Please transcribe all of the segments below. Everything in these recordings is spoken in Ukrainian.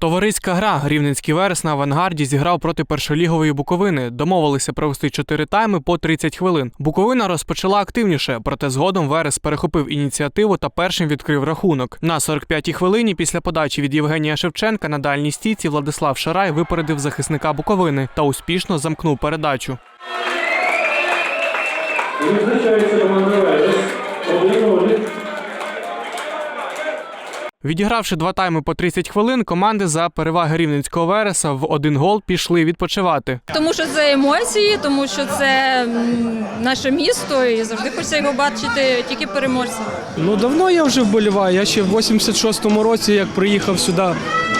Товариська гра Рівненський Верес на авангарді зіграв проти першолігової Буковини. Домовилися провести чотири тайми по 30 хвилин. Буковина розпочала активніше, проте згодом Верес перехопив ініціативу та першим відкрив рахунок. На 45-й хвилині після подачі від Євгенія Шевченка на дальній стійці Владислав Шарай випередив захисника Буковини та успішно замкнув передачу. Визначається Відігравши два тайми по 30 хвилин, команди за переваги рівненського Вереса в один гол пішли відпочивати. Тому що це емоції, тому що це наше місто, і завжди хочеться його бачити тільки переможцем. Ну давно я вже вболіваю. Я ще в 86-му році, як приїхав сюди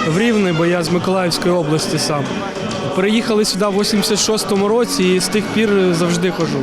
в Рівне, бо я з Миколаївської області сам. Приїхали сюди в 86-му році і з тих пір завжди хожу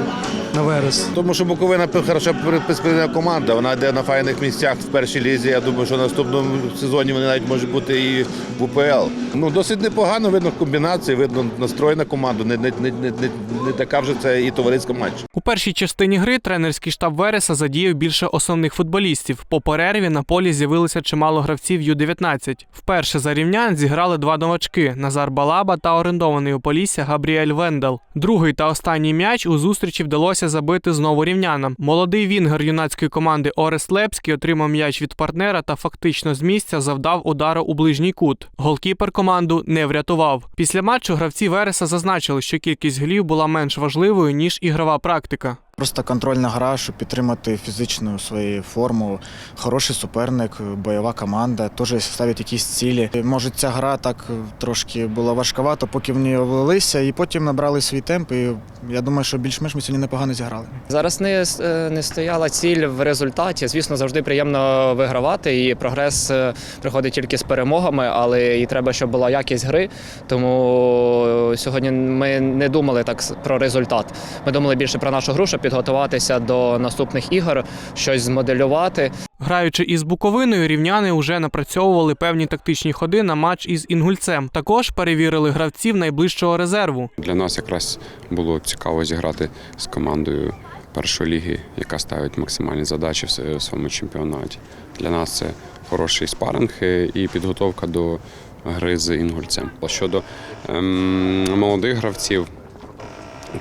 на верес. Тому що Буковина хороша перспективна команда. Вона йде на файних місцях в першій лізі. Я думаю, що в наступному сезоні вони навіть можуть бути і в УПЛ. Ну досить непогано, видно комбінації, видно настрой на команду. Не, не, не, не, не, не така вже це і товариська матч. У першій частині гри тренерський штаб Вереса задіяв більше основних футболістів. По перерві на полі з'явилося чимало гравців Ю-19. Вперше за рівнян зіграли два новачки Назар Балаба та орендований у Полісся Габріель Вендел. Другий та останній м'яч у зустрічі вдалося забити знову рівнянам. Молодий вінгер юнацької команди Орест Лепський отримав м'яч від партнера та фактично з місця завдав удару у ближній кут. Голкіпер команду не врятував. Після матчу гравці Вереса зазначили, що кількість голів була менш важливою ніж ігрова практика. Просто контрольна гра, щоб підтримати фізичну свою форму. Хороший суперник, бойова команда, теж ставить якісь цілі. Може, ця гра так трошки була важковато, поки в неї влилися, і потім набрали свій темп. І я думаю, що більш-менш ми сьогодні непогано зіграли. Зараз не, е, не стояла ціль в результаті. Звісно, завжди приємно вигравати, і прогрес е, приходить тільки з перемогами, але і треба, щоб була якість гри. Тому сьогодні ми не думали так про результат. Ми думали більше про нашу гру, щоб підготуватися до наступних ігор, щось змоделювати. Граючи із Буковиною, рівняни вже напрацьовували певні тактичні ходи на матч із Інгульцем. Також перевірили гравців найближчого резерву. Для нас якраз було цікаво зіграти з командою першої ліги, яка ставить максимальні задачі в своєму чемпіонаті. Для нас це хороший спаринг е, і підготовка до гри з інгульцем. Щодо ем, молодих гравців,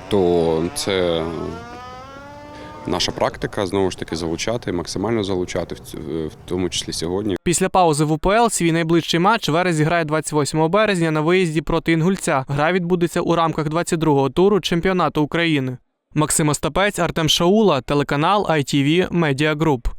то це наша практика знову ж таки залучати, максимально залучати, в тому числі сьогодні. Після паузи в УПЛ свій найближчий матч Верес зіграє 28 березня на виїзді проти Інгульця. Гра відбудеться у рамках 22-го туру чемпіонату України. Максим Остапець, Артем Шаула, телеканал ITV Media Group.